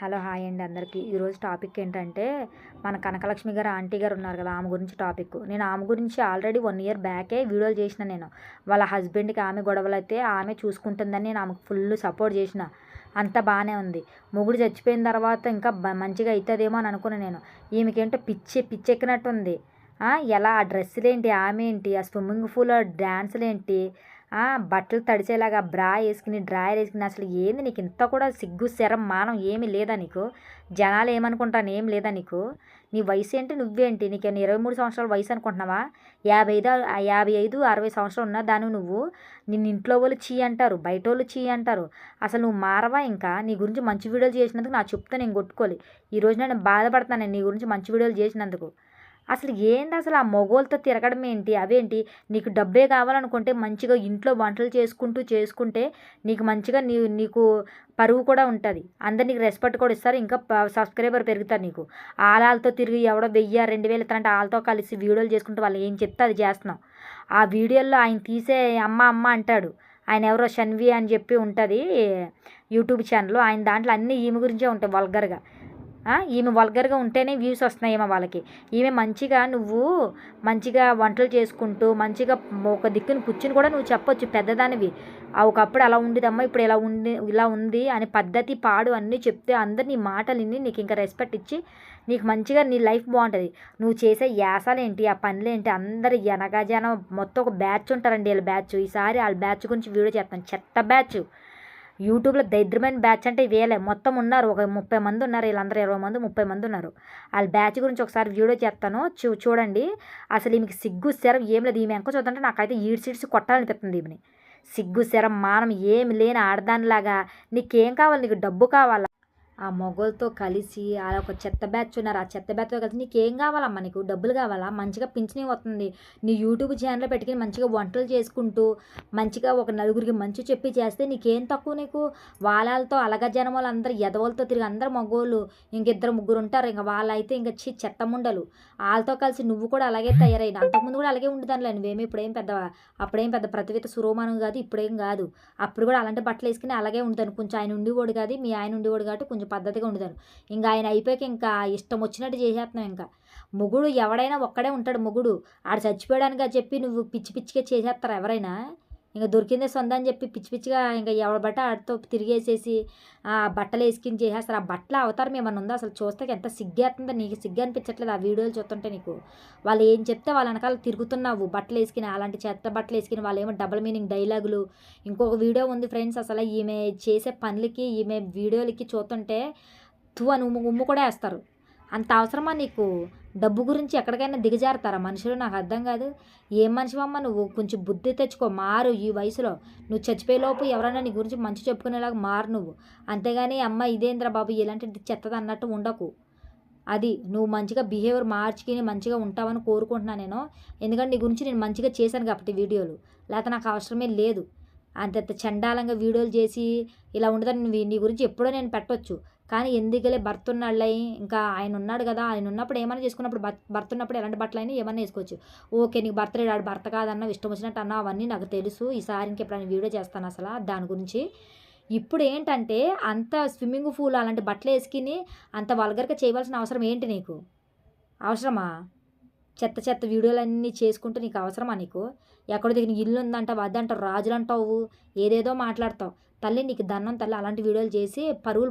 Hello hi అండి అందరికీ. ఈరోజు టాపిక్ ఏంటంటే మన కనకలక్ష్మి గారు ఆంటీ గారు ఉన్నారు కదా ఆమె గురించి టాపిక్. నేను ఆమె గురించి ఆల్రెడీ వన్ ఇయర్ బ్యాకే వీడియోలు చేసిన నేను. వాళ్ళ హస్బెండ్కి ఆమె గొడవలు అయితే ఆమె చూసుకుంటుందని నేను ఆమెకు ఫుల్ సపోర్ట్ చేసిన. అంత బాగానే ఉంది. మొగుడు చచ్చిపోయిన తర్వాత ఇంకా మంచిగా అవుతుందేమో అని అనుకున్నాను నేను. ఈమెకేంటో పిచ్చి పిచ్చెక్కినట్టుంది. ఉంది ఎలా ఆ డ్రెస్సులు ఏంటి ఆమె ఏంటి ఆ స్విమ్మింగ్ పూల్ డ్యాన్సులు ఏంటి బట్టలు తడిచేలాగా బ్రా వేసుకుని డ్రాయర్ వేసుకుని అసలు ఏంది నీకు? ఇంత కూడా సిగ్గు శరం మానం ఏమీ లేదా నీకు? జనాలు ఏమనుకుంటాను ఏం లేదా నీకు? నీ వయసు ఏంటి? నువ్వేంటి? నీకు ఏమైనా ఇరవై మూడు సంవత్సరాల వయసు అనుకుంటున్నావా? యాభై ఐదు యాభై ఐదు అరవై సంవత్సరాలు ఉన్న దాని నువ్వు. నిన్ను ఇంట్లో వాళ్ళు చీ అంటారు బయట వాళ్ళు చీ అంటారు. అసలు నువ్వు మారవా ఇంకా? నీ గురించి మంచి వీడియోలు చేసినందుకు నా చెప్తే నేను కొట్టుకోవాలి. ఈ నేను బాధపడుతున్నాను నేను నీ గురించి మంచి వీడియోలు చేసినందుకు. అసలు ఏంది అసలు ఆ మొగోళ్ళతో తిరగడం ఏంటి? అవేంటి? నీకు డబ్బే కావాలనుకుంటే మంచిగా ఇంట్లో వంటలు చేసుకుంటూ చేసుకుంటే నీకు మంచిగా నీ నీకు పరువు కూడా ఉంటుంది. అందరు నీకు రెస్పెక్ట్ కూడా ఇస్తారు. ఇంకా సబ్స్క్రైబర్ పెరుగుతారు నీకు. ఆలాలతో తిరిగి ఎవడో వెయ్యి రెండు వేలు ఇస్తారంటే వాళ్ళతో కలిసి వీడియోలు చేసుకుంటూ వాళ్ళు ఏం చెప్తే అది చేస్తున్నాం. ఆ వీడియోల్లో ఆయన తీసే అమ్మ అమ్మ అంటాడు. ఆయన ఎవరో షన్వి అని చెప్పి ఉంటుంది యూట్యూబ్ ఛానల్. ఆయన దాంట్లో అన్నీ ఈమె గురించే ఉంటాయి వల్గర్గా ఈమె వల్గర్గా ఉంటేనే వ్యూస్ వస్తున్నాయి ఏమో వాళ్ళకి. ఈమె మంచిగా నువ్వు మంచిగా వంటలు చేసుకుంటూ మంచిగా ఒక దిక్కుని కూర్చుని కూడా నువ్వు చెప్పొచ్చు పెద్దదానివి. ఒకప్పుడు అలా ఉండేదమ్మా ఇప్పుడు ఇలా ఉండి ఇలా ఉంది అని పద్ధతి పాడు అన్నీ చెప్తే అందరు నీ మాటలు విని నీకు ఇంకా రెస్పెక్ట్ ఇచ్చి నీకు మంచిగా నీ లైఫ్ బాగుంటుంది. నువ్వు చేసే యాసాలు ఏంటి ఆ పనులు ఏంటి అందరు ఎనగా జనం మొత్తం ఒక బ్యాచ్ ఉంటారండి వీళ్ళ బ్యాచ్ ఈసారి వాళ్ళ బ్యాచ్ గురించి వీడియో చేస్తాను. చెత్త బ్యాచ్ యూట్యూబ్లో దరిద్రమైన బ్యాచ్ అంటే వేలే. మొత్తం ఉన్నారు. ఒక ముప్పై మంది ఉన్నారు. వీళ్ళందరూ ఇరవై మంది ముప్పై మంది ఉన్నారు. వాళ్ళ బ్యాచ్ గురించి ఒకసారి వీడియో చేస్తాను. చూ చూడండి. అసలు ఈమెకి సిగ్గు శరం ఏం లేదు. ఈమె ఎంక చూద్దంటే నాకైతే ఈడ్స్ ఈడ్స్ కొట్టాలనిపిస్తుంది ఈమెని. సిగ్గు శరం మానం ఏమి లేని ఆడదానిలాగా. నీకేం కావాలి? నీకు డబ్బు కావాలా? ఆ మొగోళ్ళతో కలిసి ఆ ఒక చెత్త బ్యాచ్ ఉన్నారు. ఆ చెత్త బ్యాచ్తో కలిసి నీకేం కావాలమ్మా నీకు? డబ్బులు కావాలా? మంచిగా పింఛనే వస్తుంది. నీ యూట్యూబ్ ఛానల్ పెట్టుకుని మంచిగా వంటలు చేసుకుంటూ మంచిగా ఒక నలుగురికి మంచి చెప్పి చేస్తే నీకేం తక్కువ నీకు? వాళ్ళతో అలగ జనం వాళ్ళందరూ ఎదవలతో తిరిగి అందరు మగోళ్ళు. ఇంకిద్దరు ముగ్గురు ఉంటారు. ఇంకా వాళ్ళైతే ఇంకా చి చెత్త ముండలు. వాళ్ళతో కలిసి నువ్వు కూడా అలాగే తయారైన. అంతకుముందు కూడా అలాగే ఉండేదానిలే. నువ్వేమి ఇప్పుడేం పెద్ద అప్పుడేం పెద్ద ప్రతివిత సురోమానం కాదు. ఇప్పుడేం కాదు. అప్పుడు కూడా అలాంటి బట్టలు వేసుకుని అలాగే ఉంటాను. కొంచెం ఆయన ఉండేవాడు కాదు. మీ ఆయన ఉండేవాడు కాబట్టి కొంచెం పద్ధతిగా ఉండేదాను ఇంకా ఆయన అయిపోయాక ఇంకా ఇష్టం వచ్చినట్టు చేసేస్తున్నాం ఇంకా. మొగుడు ఎవడైనా ఒక్కడే ఉంటాడు మొగుడు. ఆడు చచ్చిపోయాడానికి చెప్పి నువ్వు పిచ్చి పిచ్చిగా చేసేస్తారు ఎవరైనా? ఇంకా దొరికిందే సొంత అని చెప్పి పిచ్చి పిచ్చిగా ఇంకా ఎవరి బట్ట ఆడితో తిరిగేసేసి ఆ బట్టలు వేసుకుని చేసేస్తారు. ఆ బట్టల అవతారం ఏమన్నా ఉందో? అసలు చూస్తే ఎంత సిగ్గేస్తుందో నీకు సిగ్గు అనిపించట్లేదు ఆ వీడియోలు చూస్తుంటే నీకు. వాళ్ళు ఏం చెప్తే వాళ్ళ వెనకాల తిరుగుతున్నావు. బట్టలు వేసుకుని అలాంటి చెత్త బట్టలు వేసుకుని వాళ్ళు ఏమో డబల్ మీనింగ్ డైలాగులు ఇంకొక వీడియో ఉంది ఫ్రెండ్స్ అసలు ఈమె చేసే పనులకి ఈమె వీడియోలకి చూస్తుంటే తూ అని ఉమ్ము ఉమ్ము కూడా వేస్తారు. అంత అవసరమా నీకు? డబ్బు గురించి ఎక్కడికైనా దిగజారుతారా? మనుషులు నాకు అర్థం కాదు. ఏం మనిషివమ్మ నువ్వు? కొంచెం బుద్ధి తెచ్చుకో. మారు ఈ వయసులో. నువ్వు చచ్చిపోయేలోపు ఎవరైనా నీ గురించి మంచి చెప్పుకునేలాగా మారు నువ్వు. అంతేగాని అమ్మ ఇదేంద్ర బాబు? ఇలాంటి చెత్తది అన్నట్టు ఉండకు. అది నువ్వు మంచిగా బిహేవియర్ మార్చుకుని మంచిగా ఉంటావని కోరుకుంటున్నాను నేను. ఎందుకంటే నీ గురించి నేను మంచిగా చేశాను కాబట్టి వీడియోలు. లేకపోతే నాకు అవసరమే లేదు. అంత చండాలంగా వీడియోలు చేసి ఇలా ఉండదని నీ గురించి ఎప్పుడో నేను పెట్టొచ్చు. కానీ ఎందుకలే భర్త ఉన్నాళ్ళై ఇంకా ఆయన ఉన్నాడు కదా ఆయన ఉన్నప్పుడు ఏమైనా చేసుకున్నప్పుడు భర్త ఉన్నప్పుడు ఎలాంటి బట్టలు అయినా ఏమైనా వేసుకోవచ్చు. ఓకే నీకు భర్త లేడు భర్త కాదన్న ఇష్టం వచ్చినట్టు అన్న అవన్నీ నాకు తెలుసు. ఈసారి ఇంకెప్పుడైనా వీడియో చేస్తాను అసలు దాని గురించి. ఇప్పుడు ఏంటంటే అంత స్విమ్మింగ్ పూల్ అలాంటి బట్టలు వేసుకుని అంత వల్గర్గా చేయవలసిన అవసరం ఏంటి నీకు? అవసరమా? చెత్త చెత్త వీడియోలన్నీ చేసుకుంటూ నీకు అవసరమా నీకు? ఎక్కడో దిగిన ఇల్లు ఉందంటావు అదంటావు రాజులు అంటావు ఏదేదో మాట్లాడతావు. తల్లి నీకు దన్నం తల్లి అలాంటి వీడియోలు చేసి పరువులు